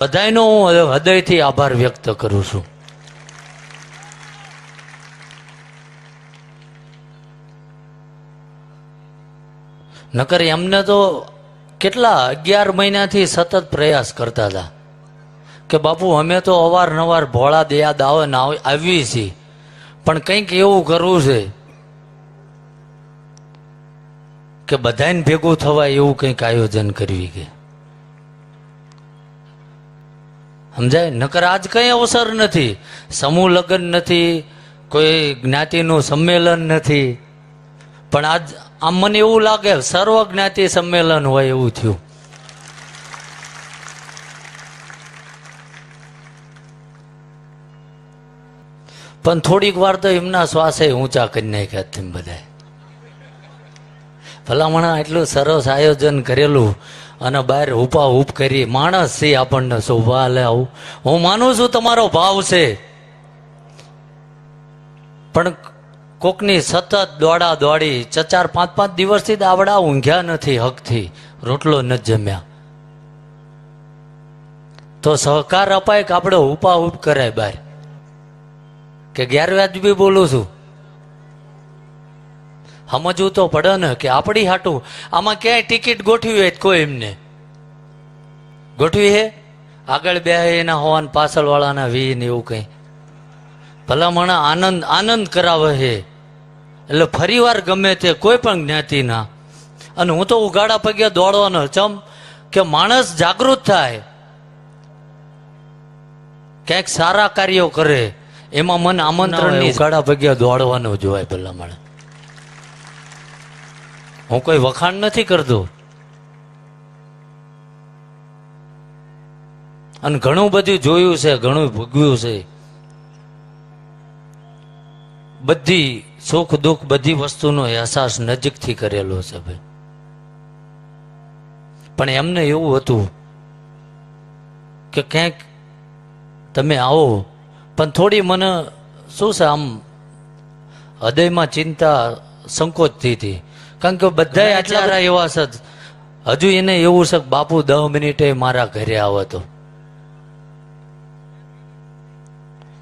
બધાયનો હું હૃદયથી આભાર વ્યક્ત કરું છું. નકર એમને તો કેટલા અગિયાર મહિનાથી સતત પ્રયાસ કરતા હતા. કે બાપુ, અમે તો અવારનવાર ભોળા દયા દાવે ને આવી છીએ. પણ કંઈક એવું કરવું છે કે બધાને ભેગું થવાય એવું કંઈક આયોજન કરવી કે? સમજાય? નકર આજ કઈ અવસર નથી. સમૂહ લગ્ન નથી. કોઈ જ્ઞાતિનું સંમેલન નથી. પણ આજ આમ મને એવું લાગે સર્વ જ્ઞાતિ સંમેલન હોય એવું થયું. પણ થોડીક વાર તો એમના શ્વાસે ઊંચા કરી નાખ્યા તેમ બધા ભલામણા એટલું સરસ આયોજન કરેલું. અને બહાર ઉપા ઉપ કરી, માણસ છે આપણને શોભા લે આવું. હું માનું છું તમારો ભાવ છે. પણ કોકની સતત દોડા દોડી, ચાર પાંચ પાંચ દિવસથી દાવડા ઊંઘ્યા નથી હકથી. રોટલો ન જમ્યા. તો સહકાર અપાય કે આપણે ઉપા ઉપ કરાય બહાર? કે ગેરવ્યાજબી બોલું છું? સમજવું તો પડે ને કે આપણી હાટું આમાં ક્યાંય ટિકિટ ગોઠવી હોય કોઈ એમને. ગોઠવી હે? આગળ બે એના હોવાન પાછળ વાળાના વી ને એવું કંઈ. ભલામણ આનંદ આનંદ કરાવે હે. એટલે ફરીવાર ગમે તે કોઈ પણ જ્ઞાતિના અને હું તો ઉગાડા પગે દોડવાનો ચમ કે માણસ જાગૃત થાય. ક્યાંક સારા કાર્યો કરે. એમાં મન આમંત્રણ ઉગાડા પગે દોડવાનું જોવાય ભલામણ. હું કોઈ વખાણ નથી કરતો. અને ઘણું બધું જોયું છે, ઘણું ભોગવ્યું છે. બધી સુખ દુઃખ બધી વસ્તુનો અહેસાસ નજીકથી કરેલો છે ભાઈ. પણ એમને એવું હતું કે ક્યાંક તમે આવો, પણ થોડી મને શું છે આમ હૃદયમાં ચિંતા સંકોચતી હતી. કારણ કે બધા આટલા એવા છે હજુ એને એવું છે બાપુ દહ મિનિટે મારા ઘરે આવે તો.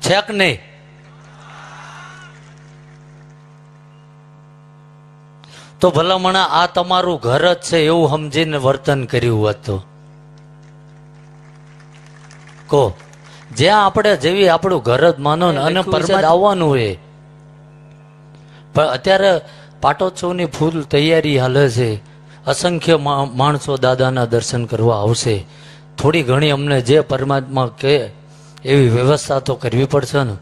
છે કે નહીં? તો ભલામણા આ તમારું ઘર જ છે એવું સમજીને વર્તન કર્યું હતું કો જ્યાં આપણે જેવી આપણું ઘર જ માનો ને અને પરમાદ આવવાનું હોય. પણ અત્યારે પાટોત્સવની ફૂલ તૈયારી હાલે છે. અસંખ્ય માણસો દાદાના દર્શન કરવા આવશે. થોડી ઘણી અમને જે પરમાત્મા કહે, એવી વ્યવસ્થા તો કરવી પડશે ને.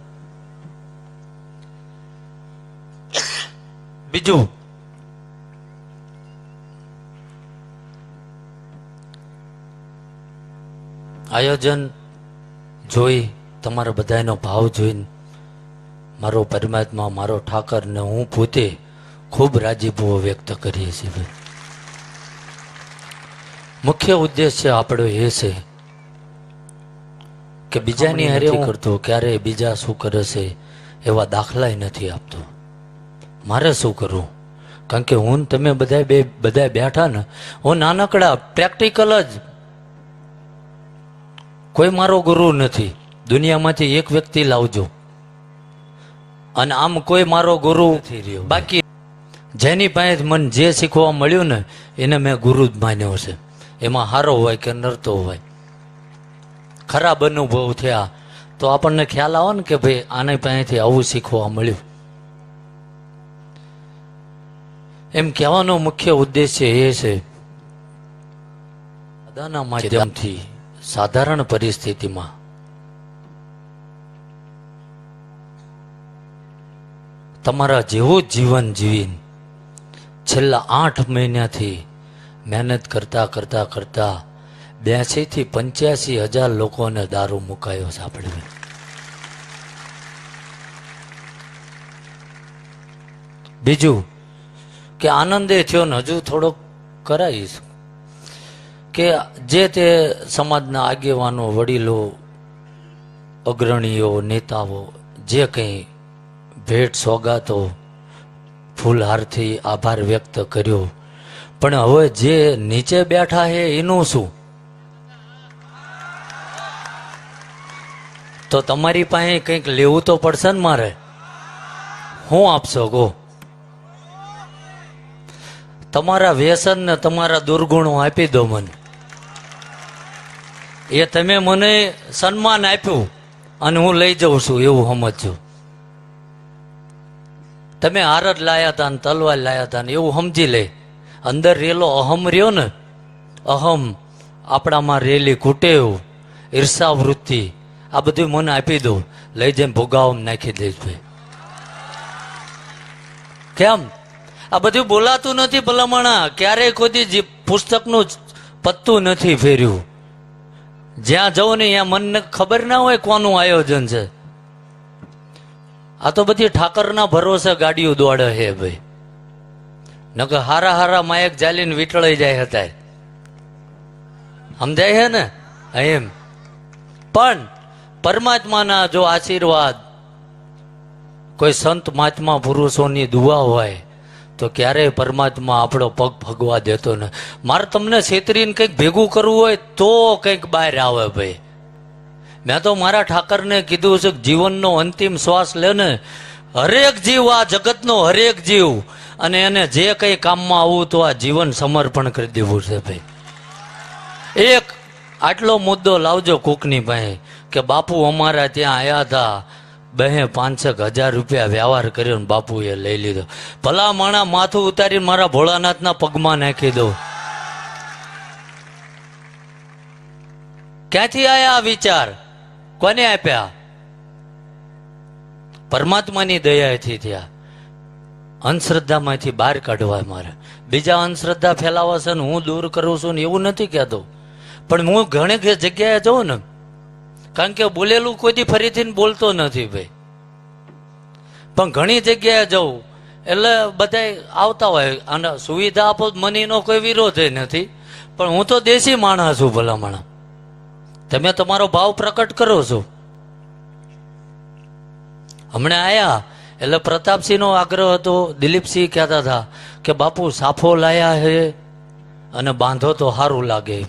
બીજું. આયોજન જોઈ તમારા બધાનો ભાવ જોઈને મારો પરમાત્મા, મારો ઠાકર ને હું પોતે ખૂબ રાજીપો વ્યક્ત કરીએ છીએ મુખ્ય ઉદ્દેશ્ય આપણો એ છે કે બીજાની હારે હું કરતો ક્યારે બીજા શું કરે છે એવા દાખલાય નથી આપતો. મારે શું કરવું? કારણ કે હું તમે બધા બે બધા બેઠા ને હું નાનકડા પ્રેક્ટિકલ જ કોઈ મારો ગુરુ નથી. દુનિયામાંથી એક વ્યક્તિ લાવજો. અને આમ કોઈ મારો ગુરુ બાકી જેની પાસે મને જે શીખવા મળ્યું ને એને મેં ગુરુ જ માન્યો છે. એમાં હારો હોય કે નરતો હોય. ખરાબ અનુભવ થયા. તો આપણને ખ્યાલ આવે ને કે ભાઈ આને પાસેથી આવું શીખવા મળ્યું. એમ કહેવાનો મુખ્ય ઉદ્દેશ્ય એ છે દાદાના માધ્યમથી સાધારણ પરિસ્થિતિમાં તમારા જેવું જીવન જીવીને છેલ્લા આઠ મહિનાથી મહેનત કરતા કરતા કરતા બ્યાસી થી પંચ્યાસી હજાર લોકોને દારૂ મુકાયો છે આપણે. બીજું કે આનંદે થયો ને હજુ થોડોક કરાવીશ કે જે તે સમાજના આગેવાનો, વડીલો, અગ્રણીઓ, નેતાઓ જે કંઈ ભેટ સોગાતો ફૂલહારથી આભાર વ્યક્ત કર્યો. પણ હવે જે નીચે બેઠા છે એનું શું? તો તમારી પાસે કંઈક લેવું તો પડશે ને મારે? હું આપશો, ગો. તમારા વ્યસન ને તમારા દુર્ગુણો આપી દો મને. એ તમે મને સન્માન આપ્યું અને હું લઈ જાઉં છું એવું સમજજો. તમે હાર જ લાયા હતા તલવાર લાયા હતા ને એવું સમજી લે. અંદર રેલો અહમ રહ્યો ને, અહમ આપણામાં રેલી કુટેવ ઈર્ષાવૃત્તિ, આ બધું મને આપી દો. લઈ જઈને ભોગાવ નાખી દઈશ ભાઈ. કેમ? આ બધું બોલાતું નથી ભલામણા. ક્યારેય કોઈ પુસ્તકનું પત્તું નથી ફેર્યું. જ્યાં જવું ને ત્યાં મનને ખબર ના હોય કોનું આયોજન છે. આ તો બધી ઠાકરના ભરોસે ગાડીઓ દોડે હે ભાઈ. નકર હારા હારા માયક જાલીને વીટળાઈ જાય હતા સમજાય હે ને? એમ. પણ પરમાત્માના જો આશીર્વાદ કોઈ સંત મહાત્મા પુરુષોની દુઆ હોય, તો ક્યારેય પરમાત્મા આપણો પગ ભગવા દેતો ને. મારે તમને છેતરીને કંઈક ભેગું કરવું હોય તો કંઈક બહાર આવે ભાઈ. મેં તો મારા ઠાકરને કીધું છે જીવનનો અંતિમ શ્વાસ લે ને. હરેક જીવ આ જગતનો હરેક જીવ. અને એને જે કંઈ કામમાં આવવું તો આ જીવન સમર્પણ કરી દેવું છે ભાઈ. એક આટલો મુદ્દો લાવજો કોકની ભાઈ કે બાપુ અમારા ત્યાં આવ્યા હતા. બે પાંચેક હજાર રૂપિયા વ્યવહાર કર્યો ને બાપુએ લઈ લીધો. ભલા માણા માથું ઉતારીને મારા ભોળાનાથના પગમાં નાખી દો. ક્યાંથી આયા આ વિચાર? કોને આપ્યા? પરમાત્માની દયાથી થયા. અંધશ્રદ્ધામાંથી બહાર કાઢવા મારે. બીજા અંધશ્રદ્ધા ફેલાવા છે ને હું દૂર કરું છું ને એવું નથી કહેતો. પણ હું ઘણી જગ્યાએ જાઉં ને, કારણ કે બોલેલું કોઈ દી ફરીથી બોલતો નથી ભાઈ. પણ ઘણી જગ્યાએ જાઉં, એટલે બધા આવતા હોય. અને સુવિધા આપો મનીનો કોઈ વિરોધ નથી. પણ હું તો દેશી માણસ છું ભલામણ. તમે તમારો ભાવ પ્રકટ કરો છો. હમણાં આયા, એટલે પ્રતાપસિંહનો આગ્રહ હતો, દિલીપસિંહ કહેતા હતા કે બાપુ સાફો લાયા હે અને બાંધો તો સારું લાગે.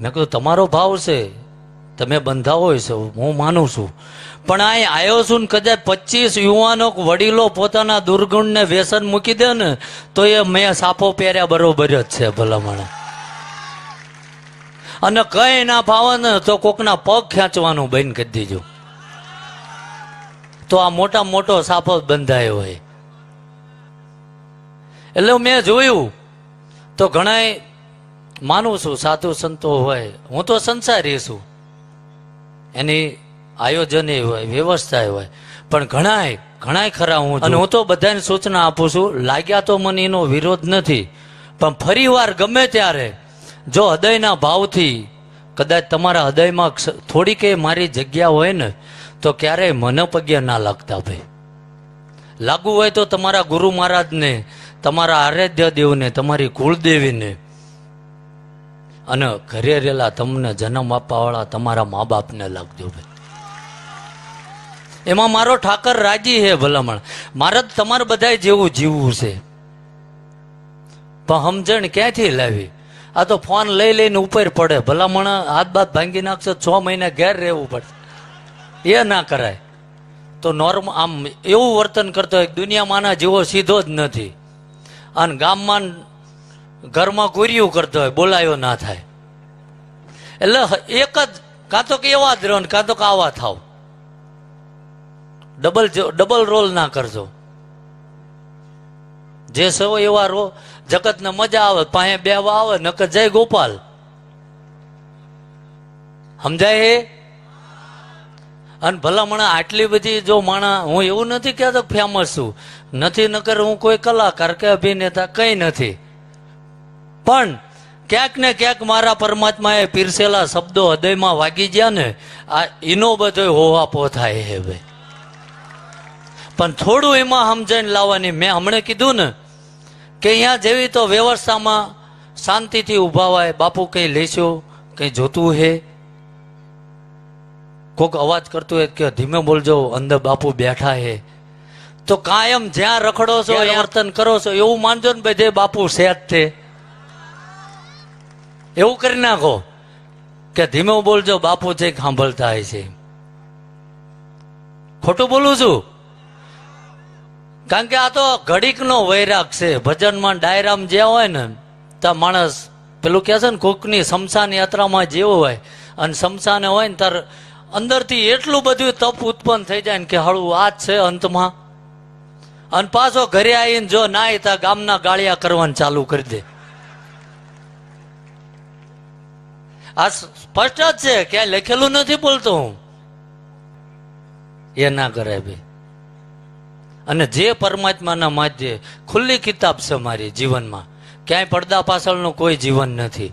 મેં કીધું, તમારો ભાવ છે, તમે બંધાવો છો, હું માનું છું. પણ આ આવ્યો છું ને કદાચ પચીસ યુવાનો વડીલો પોતાના દુર્ગુણને વ્યસન મૂકી દે ને, તો એ મેં સાફો પહેર્યા બરોબર જ છે ભલામણ. અને કઈ ના ભાવે ને તો કોકના પગ ખેંચવાનું બંધ કરી દેજો તો આ મોટા મોટો સાફો બંધાયો હોય. એટલે મેં જોયું તો ઘણાય માનું છું સાધુ સંતો હોય. હું તો સંસારી છું. એની આયોજન હોય વ્યવસ્થા હોય. પણ ઘણાય ઘણાય ખરા હું અને હું તો બધાને સૂચના આપું છું લાગ્યા તો મને એનો વિરોધ નથી. પણ ફરી વાર ગમે ત્યારે જો હૃદયના ભાવથી કદાચ તમારા હૃદયમાં થોડીક મારી જગ્યા હોય ને, તો ક્યારેય મને ના લાગતા ભાઈ. લાગુ હોય તો તમારા ગુરુ મહારાજને, તમારા આરાધ્ય દેવને, તમારી કુળદેવીને, અને ઘરે રહેલા તમને જન્મ આપવાવાળા તમારા મા બાપને લાગજો ભાઈ. એમાં મારો ઠાકર રાજી છે ભલામણ. મારે તમારે બધાય જેવું જીવવું છે. પણ સમજણ ક્યાંથી લાવી? આ તો ફોન લઈ લઈને ઉપર પડે. ભલામણ હાથ બાત ભાંગી નાખશો, છ મહિના ઘેર રહેવું પડશે. એ ના કરાય. તો નોર્મ આમ એવું વર્તન કરતો હોય દુનિયામાંના જેવો સીધો જ નથી. અને ગામમાં ઘરમાં કુર્યું કરતો હોય, બોલાયો ના થાય. એટલે એક જ, કાં તો કે એવા જ રહો કાં તો કે આવા થાવ. ડબલ ડબલ રોલ ના કરજો. જે સૌ એવા રો જગતને મજા આવે, પાસે બેવા આવે, નકર જય ગોપાલ. સમજાય હે? અને ભલામણા આટલી બધી જો માણા, હું એવું નથી કહેતો ફેમસ છું. નથી નકર હું કોઈ કલાકાર કે અભિનેતા, કઈ નથી. પણ ક્યાંક ને ક્યાંક મારા પરમાત્માએ પીરસેલા શબ્દો હૃદયમાં વાગી ગયા ને, આ એનો બધો હોવાપો થાય હે ભાઈ. પણ થોડું એમાં સમજણ લાવવાની મેં હમણાં કીધું ને કે અહીંયા જેવી તો વ્યવસ્થામાં શાંતિથી ઊભા હોય બાપુ કંઈ લેશો કંઈ જોતું હે? કોક અવાજ કરતું હોય કે ધીમે બોલજો અંદર બાપુ બેઠા હે. તો કાયમ જ્યાં રખડો છો વર્તન કરો છો એવું માનજો ને બધે બાપુ સેજ છે. એવું કરી નાખો કે ધીમે બોલજો બાપુ છે સાંભળતા હોય છે. ખોટું બોલું છું? કારણ કે આ તો ઘડીકનો વૈરાગ છે. ભજનમાં ડાયરામ જે હોય ને તો માણસ પેલું કહે છે ને, કોકની શમશાન યાત્રામાં જેવો હોય. અને શમશાને હોય ને તાર અંદરથી એટલું બધું તપ ઉત્પન્ન થઈ જાય ને કે હળવું, આ જ છે અંતમાં. અને પાછો ઘરે આવીને જો નાય, ત્યાં ગામના ગાળિયા કરવાનું ચાલુ કરી દે. આ સ્પષ્ટ જ છે, ક્યાંય લખેલું નથી બોલતો હું. એ ના કરે ભાઈ. અને જે પરમાત્માના માધ્ય ખુલ્લી કિતાબ છે મારી જીવનમાં, ક્યાંય પડદા પાછળનું કોઈ જીવન નથી.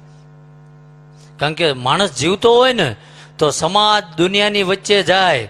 કારણ કે માણસ જીવતો હોય ને, તો સમાજ દુનિયાની વચ્ચે જાય